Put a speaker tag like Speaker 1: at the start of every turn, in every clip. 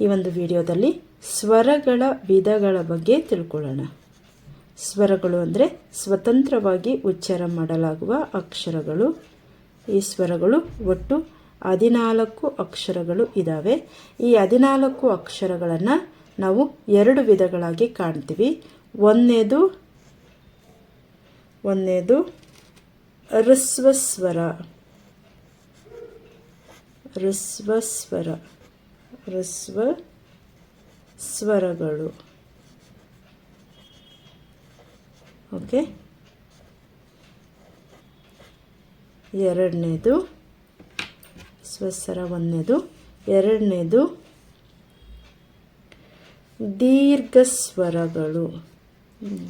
Speaker 1: ಈ ಒಂದು ವಿಡಿಯೋದಲ್ಲಿ ಸ್ವರಗಳ ವಿಧಗಳ ಬಗ್ಗೆ ತಿಳ್ಕೊಳ್ಳೋಣ. ಸ್ವರಗಳು ಅಂದರೆ ಸ್ವತಂತ್ರವಾಗಿ ಉಚ್ಚಾರ ಮಾಡಲಾಗುವ ಅಕ್ಷರಗಳು. ಈ ಸ್ವರಗಳು ಒಟ್ಟು ಹದಿನಾಲ್ಕು ಅಕ್ಷರಗಳು ಇದ್ದಾವೆ ಈ ಹದಿನಾಲ್ಕು ಅಕ್ಷರಗಳನ್ನು ನಾವು ಎರಡು ವಿಧಗಳಾಗಿ ಕಾಣ್ತೀವಿ. ಒಂದನೇದು ಒಂದನೇದು ಹೃಸ್ವಸ್ವರ ಸ್ವರ. ಋಸ್ವ ಸ್ವರಗಳು. ಓಕೆ? ಎರಡನೇದು ಸ್ವಸ್ವರ, ಒಂದನೇದು. ಎರಡನೇದು ದೀರ್ಘ ಸ್ವರಗಳು.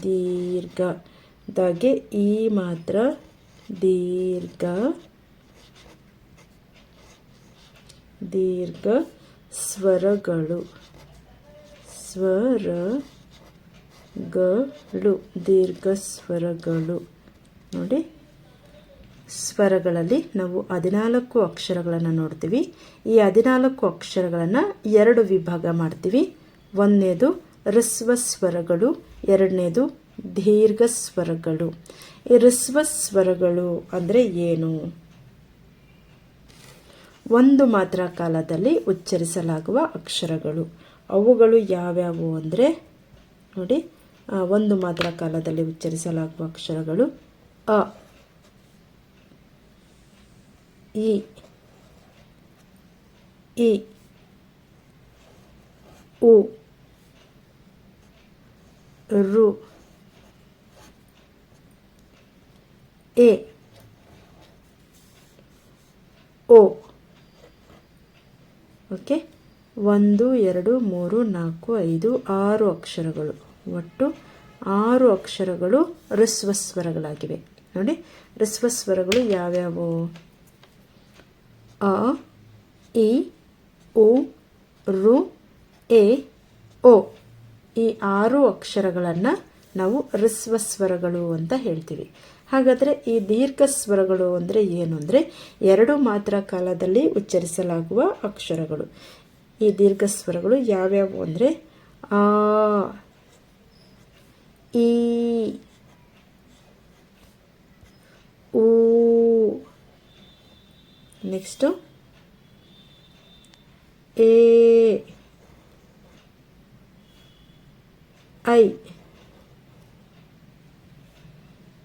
Speaker 1: ದೀರ್ಘ. ದಾಗೆ ಈ ಮಾತ್ರ ದೀರ್ಘ. ದೀರ್ಘ ಸ್ವರಗಳು. ಸ್ವರಗಳು. ದೀರ್ಘ ಸ್ವರಗಳು. ನೋಡಿ. ಸ್ವರಗಳಲ್ಲಿ ನಾವು ಹದಿನಾಲ್ಕು ಅಕ್ಷರಗಳನ್ನು ನೋಡ್ತೀವಿ. ಈ ಹದಿನಾಲ್ಕು ಅಕ್ಷರಗಳನ್ನು ಎರಡು ವಿಭಾಗ ಮಾಡ್ತೀವಿ. ಒಂದನೇದು ಹೃಸ್ವ ಸ್ವರಗಳು, ಎರಡನೇದು ದೀರ್ಘ ಸ್ವರಗಳು. ಈ ಹೃಸ್ವ ಸ್ವರಗಳು ಅಂದರೆ ಏನು? ಒಂದು ಮಾತ್ರ ಕಾಲದಲ್ಲಿ ಉಚ್ಚರಿಸಲಾಗುವ ಅಕ್ಷರಗಳು. ಅವುಗಳು ಯಾವ್ಯಾವು ಅಂದರೆ, ನೋಡಿ ಒಂದು ಮಾತ್ರ ಕಾಲದಲ್ಲಿ ಉಚ್ಚರಿಸಲಾಗುವ ಅಕ್ಷರಗಳು. ಅ, ಇ ಇ, ಉ, ರು, ಎ, ಓ. ಓಕೆ? ಒಂದು, ಎರಡು, ಮೂರು, ನಾಲ್ಕು, ಐದು, ಆರು ಅಕ್ಷರಗಳು. ಒಟ್ಟು ಆರು ಅಕ್ಷರಗಳು ಸ್ವರಗಳಾಗಿವೆ ನೋಡಿ ಸ್ವರಗಳು ಯಾವ್ಯಾವು? ಅ, ಇ, ಉ, ರು, ಎ, ಓ. ಈ ಆರು ಅಕ್ಷರಗಳನ್ನು ನಾವು ಸ್ವರಗಳು ಅಂತ ಹೇಳ್ತೀವಿ. ಹಾಗಾದರೆ ಈ ದೀರ್ಘ ಸ್ವರಗಳು ಅಂದರೆ ಏನು ಅಂದರೆ ಎರಡು ಮಾತ್ರ ಕಾಲದಲ್ಲಿ ಉಚ್ಚರಿಸಲಾಗುವ ಅಕ್ಷರಗಳು. ಈ ದೀರ್ಘ ಸ್ವರಗಳು ಯಾವ್ಯಾವು ಅಂದರೆ ಆ, ಈ, ಊ, ನೆಕ್ಸ್ಟು ಎ ಐ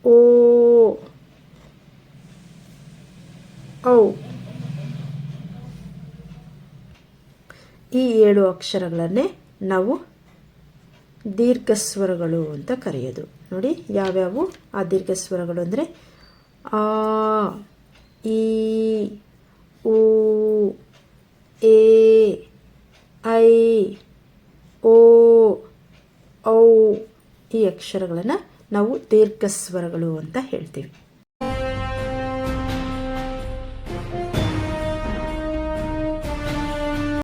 Speaker 1: ಓ ಔ ಈ ಏಳು ಅಕ್ಷರಗಳನ್ನೇ ನಾವು ದೀರ್ಘ ಸ್ವರಗಳು ಅಂತ ಕರೆಯೋದು. ನೋಡಿ, ಯಾವ್ಯಾವು? ಆ ದೀರ್ಘ ಸ್ವರಗಳು ಅಂದರೆ ಆ, ಈ ಊ ಎ, ಐ, ಓ, ಔ ಈ ಅಕ್ಷರಗಳನ್ನು ನಾವು ದೀರ್ಘ ಸ್ವರಗಳು ಅಂತ ಹೇಳ್ತೀವಿ.